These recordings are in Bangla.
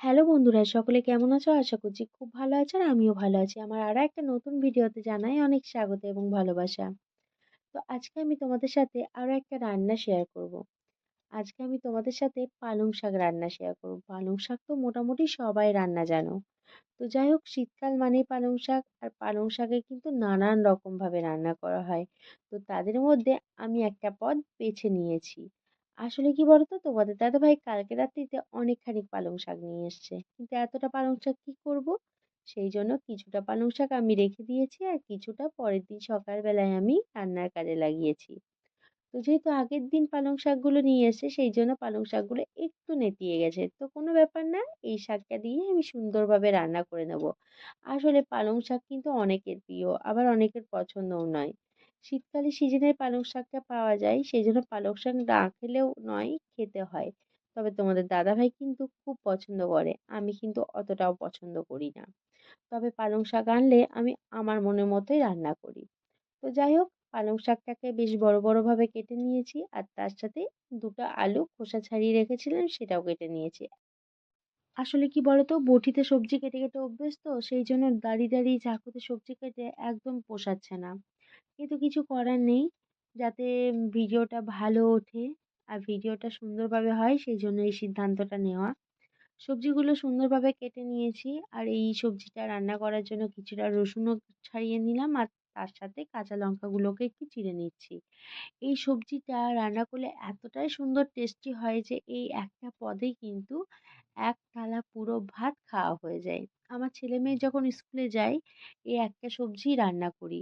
হ্যালো বন্ধুরা, সকলে কেমন আছো? আশা করছি খুব ভালো আছো আর আমিও ভালো আছি। আমার আরও একটা নতুন ভিডিওতে জানাই অনেক স্বাগত এবং ভালোবাসা। তো আজকে আমি তোমাদের সাথে আরও একটা রান্না শেয়ার করব। আজকে আমি তোমাদের সাথে পালং শাক রান্না শেয়ার করব। পালং শাক তো মোটামুটি সবাই রান্না জানো। তো যাই হোক, শীতকাল মানেই পালং শাক আর পালং শাকে কিন্তু নানান রকমভাবে রান্না করা হয়। তো তাদের মধ্যে আমি একটা পদ বেছে নিয়েছি। আসলে কি বলতো? তোমাদের দাদাভাই কালকে রাত্রিতে অনেকখানি পালং শাক নিয়ে এসছে। কিন্তু এতটা পালং শাক কী করব? সেই জন্য কিছুটা পালং শাক আমি রেখে দিয়েছি আর কিছুটা পরের দিন সকালবেলায় আমি রান্নার কাজে লাগিয়েছি। তো যেহেতু আগের দিন পালং শাকগুলো নিয়ে এসে সেই জন্য পালং শাকগুলো একটু নেতিয়ে গেছে। তো কোনো ব্যাপার না, এই শাকটা দিয়ে আমি সুন্দরভাবে রান্না করে নেব। আসলে পালং শাক কিন্তু অনেকের প্রিয়, আবার অনেকের পছন্দও নয়। শীতকালে সিজনের পালং শাকটা পাওয়া যায়। সেই জন্য পালং শাক না খেলেও নয়, খেতে হয়। তবে তোমাদের দাদাভাই কিন্তু খুব পছন্দ করে। আমি কিন্তু অতটাও পছন্দ করি না। তবে পালং শাক আনলে আমি আমার মনের মতোই রান্না করি। তো যাই হোক, পালং শাকটাকে বেশ বড় বড়ভাবে কেটে নিয়েছি আর তার সাথে দুটো আলু খোসা ছাড়িয়ে রেখেছিলাম, সেটাও কেটে নিয়েছি। আসলে কি বলতো, বটিতে সবজি কেটে কেটে অভ্যেস তো সেই জন্য দাঁড়িয়ে দাঁড়িয়ে চাকুতে সবজি কেটে একদম পোষাচ্ছে না। কিন্তু কিছু করার নেই। যাতে ভিডিওটা ভালো ওঠে আর ভিডিওটা সুন্দরভাবে হয় সেই জন্য এই সিদ্ধান্তটা নেওয়া। সবজিগুলো সুন্দরভাবে কেটে নিয়েছি আর এই সবজিটা রান্না করার জন্য কিছুটা রসুনও ছাড়িয়ে নিলাম আর তার সাথে কাঁচা লঙ্কাগুলোকে একটু চিড়ে নিচ্ছি। এই সবজিটা রান্না করলে এতটাই সুন্দর টেস্টি হয় যে এই একটা পদেই কিন্তু এক থালা পুরো ভাত খাওয়া হয়ে যায়। আমার ছেলে মেয়ে যখন স্কুলে যায়, এই একটা সবজি রান্না করি।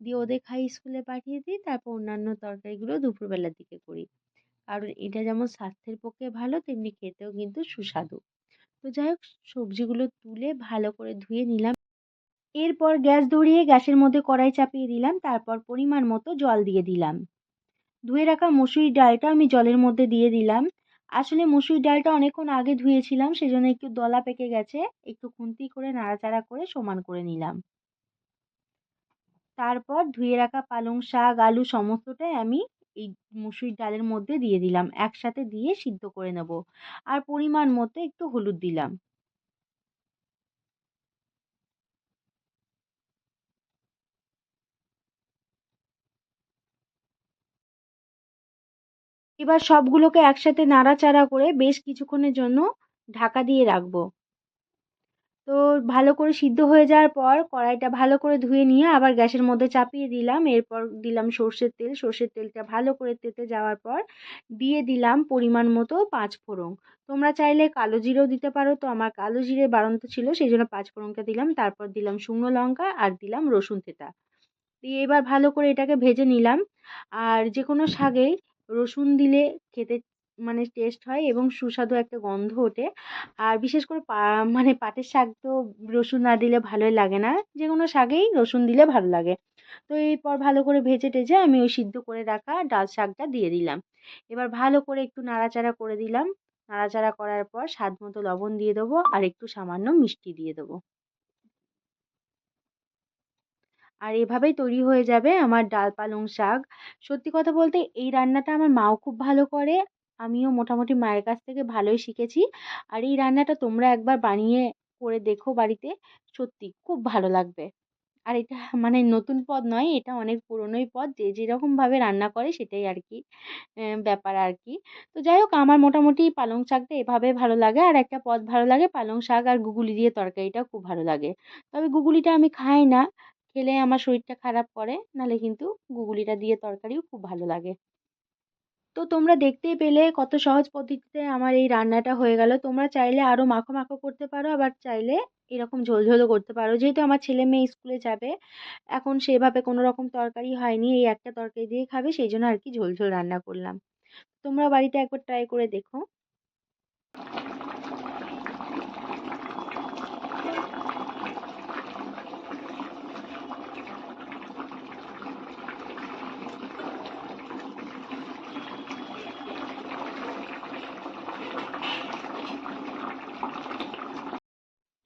দিয়ে ওদের খাই স্কুলে পাঠিয়ে দিই, তারপর অন্যান্য তরকারিগুলো দুপুরবেলার দিকে করি। কারণ এটা যেমন স্বাস্থ্যের পক্ষে ভালো, তেমনি খেতেও কিন্তু সুস্বাদু। তো যাই হোক, সবজিগুলো তুলে ভালো করে ধুয়ে নিলাম। এরপর গ্যাস ধরিয়ে গ্যাসের মধ্যে কড়াই চাপিয়ে দিলাম, তারপর পরিমাণ মতো জল দিয়ে দিলাম। ধুয়ে রাখা মুসুরির ডালটা আমি জলের মধ্যে দিয়ে দিলাম। আসলে মুসুরির ডালটা অনেকক্ষণ আগে ধুয়েছিলাম, সেজন্য একটু দলা পেকে গেছে, একটু খুন্তি করে নাড়াচাড়া করে সমান করে নিলাম। তারপর ধুয়ে রাখা পালং শাক, আলু সমস্তটাই আমি এই মুসুরির ডালের মধ্যে দিয়ে দিলাম। একসাথে দিয়ে সিদ্ধ করে নেব। আর পরিমাণ মতো একটু হলুদ দিলাম। এবার সবগুলোকে একসাথে নাড়াচাড়া করে বেশ কিছুক্ষণের জন্য ঢাকা দিয়ে রাখব। তো ভালো করে সিদ্ধ হয়ে যাওয়ার পর কড়াইটা ভালো করে ধুয়ে নিয়ে আবার গ্যাসের মধ্যে চাপিয়ে দিলাম। এরপর দিলাম সর্ষের তেল। সর্ষের তেলটা ভালো করে তেতে যাওয়ার পর দিয়ে দিলাম পরিমাণ মতো পাঁচ ফোড়ন। তোমরা চাইলে কালো জিরেও দিতে পারো। তো আমার কালো জিরে বাড়ন্ত ছিল, সেই জন্য পাঁচ ফোড়নটা দিলাম। তারপর দিলাম শুকনো লঙ্কা আর দিলাম রসুন থেতা। দিয়ে এবার ভালো করে এটাকে ভেজে নিলাম। আর যে কোনো শাকেই রসুন দিলে খেতে মানে টেস্ট হয় এবং সুস্বাদু একটা গন্ধ ওঠে। আর বিশেষ করে পা মানে পাটের শাক তো রসুন না দিলে ভালোই লাগে না। যে কোনো শাকেই রসুন দিলে ভালো লাগে। তো এরপর ভালো করে ভেজে টেজে আমি ওই সিদ্ধ করে রাখা ডাল শাকটা দিয়ে দিলাম। এবার ভালো করে একটু নাড়াচাড়া করে দিলাম। নাড়াচাড়া করার পর স্বাদ মতো লবণ দিয়ে দেবো আর একটু সামান্য মিষ্টি দিয়ে দেবো। আর এভাবেই তৈরি হয়ে যাবে আমার ডাল পালং শাক। সত্যি কথা বলতে এই রান্নাটা আমার মাও খুব ভালো করে আমিও মোটামুটি মায়ের কাছ থেকে ভালোই শিখেছি। আর এই রান্নাটা তোমরা একবার বানিয়ে করে দেখো বাড়িতে, সত্যি খুব ভালো লাগবে। আর এটা মানে নতুন পদ নয়, এটা অনেক পুরনোই পদ, যে যেরকমভাবে রান্না করে সেটাই আর কি ব্যাপার আর কি তো যাই হোক, আমার মোটামুটি পালং শাকটা এভাবে ভালো লাগে, আর একটা পদ ভালো লাগে, পালং শাক আর গুগুলি দিয়ে তরকারিটাও খুব ভালো লাগে। তবে গুগুলিটা আমি খাই না, খেলে আমার শরীরটা খারাপ করে নাহলে কিন্তু গুগুলিটা দিয়ে তরকারিও খুব ভালো লাগে। তো তোমরা দেখতেই পেলে কত সহজ পদ্ধতিতে আমার এই রান্নাটা হয়ে গেল। তোমরা চাইলে আরও মাখো মাখো করতে পারো, আবার চাইলে এরকম ঝোলঝোলও করতে পারো। যেহেতু আমার ছেলে মেয়ে স্কুলে যাবে, এখন সেভাবে কোনো রকম তরকারি হয়নি, এই একটা তরকারি দিয়ে খাবে, সেই জন্য আর কি ঝোলঝোল রান্না করলাম। তোমরা বাড়িতে একবার ট্রাই করে দেখো।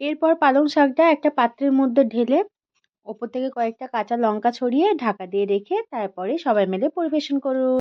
এরপর পালং শাকটা একটা পাত্রের মধ্যে ঢেলে ওপর থেকে কয়েকটা কাঁচা লঙ্কা ছড়িয়ে ঢাকা দিয়ে রেখে তারপরে সবাই মিলে পরিবেশন করুন।